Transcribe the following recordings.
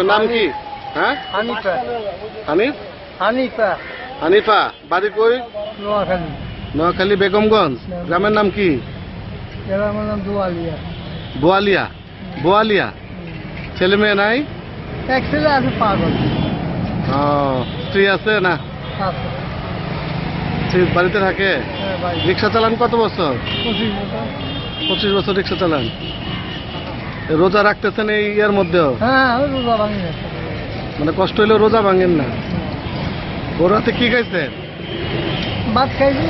আপনার নাম কি? হ্যাঁ? হানিফা। হানিফ? হানিফা। হানিফা বাড়ি কই? নোয়াখালী। নোয়াখালী বেগমগঞ্জ। গ্রামের নাম কি? এরা আমার নাম দুয়ালিয়া। বোয়ালিয়া বোয়ালিয়া ছেলে মেয়ে নাই? এক ছেলে আছে পাগল। ও স্ত্রী আছে না? স্ত্রী বাড়িতে থাকে? হ্যাঁ রিক্সা চালান কত বছর। পঁচিশ বছর রিক্সা চালান। রোজা রাখতেছেন এই ইয়ার মধ্যেও? হ্যাঁ আমি রোজা ভাঙি না মানে কষ্ট হইলেও রোজা ভাঙেন না? ওর হাতে কি খাইছেন? ভাত খাইছি।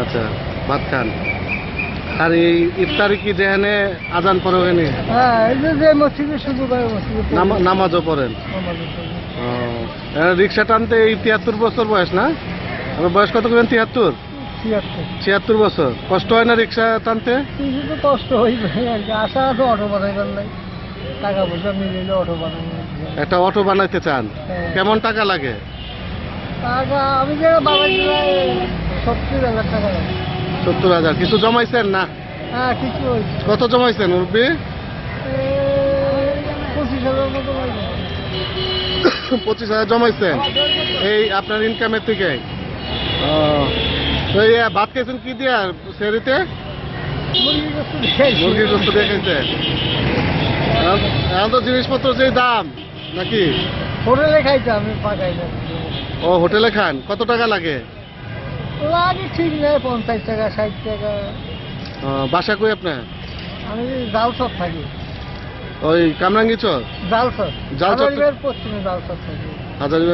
আচ্ছা ভাত খান। আর এই ইফতারি কি যেখানে আজান পরে ওখানে হ্যাঁ এই যে মসজিদে শুধু নামাজও পড়েন? ও, রিক্সা টানতে এই তিয়াত্তর বছর বয়স না? আমার বয়স কত করবেন তিয়াত্তর? ছিয়াত্তর। বছর। কষ্ট হয় না রিক্সা টানতে? কিছু তো কষ্ট হইবে আশা আছে অটো বানাইবার নাই। টাকা পয়সা মিলিলে অটো বানাবো একটা অটো বানাইতে চান? হ্যাঁ। কেমন টাকা লাগে? টাকা আমি যে বাবাজি সত্তর হাজার টাকা লাগে। সত্তর হাজার। কিছু জমাইছেন না? হ্যাঁ কিছু কত জমাইছেন মুরব্বী? পঁচিশ হাজার মতো পঁচিশ হাজার জমাইছেন? এই আপনার ইনকামের থেকে? ভাত খাইছেন কি দিয়া সেরিতে মুরগির গোস্ত দিয়ে এখন- তো জিনিসপত্র যে দাম নাকি? হোটেলে খাইতে আমি পাকাই না ও হোটেলে খান কত টাকা লাগে? লাগে ঠিক নেই পঞ্চাশ টাকা ষাট টাকা। বাসা কই আপনার? আমি জালসর থাকি। ওই কামরাঙ্গি চর জালসর জালসর পশ্চিমে জালসর থাকি। হাজারিবাগ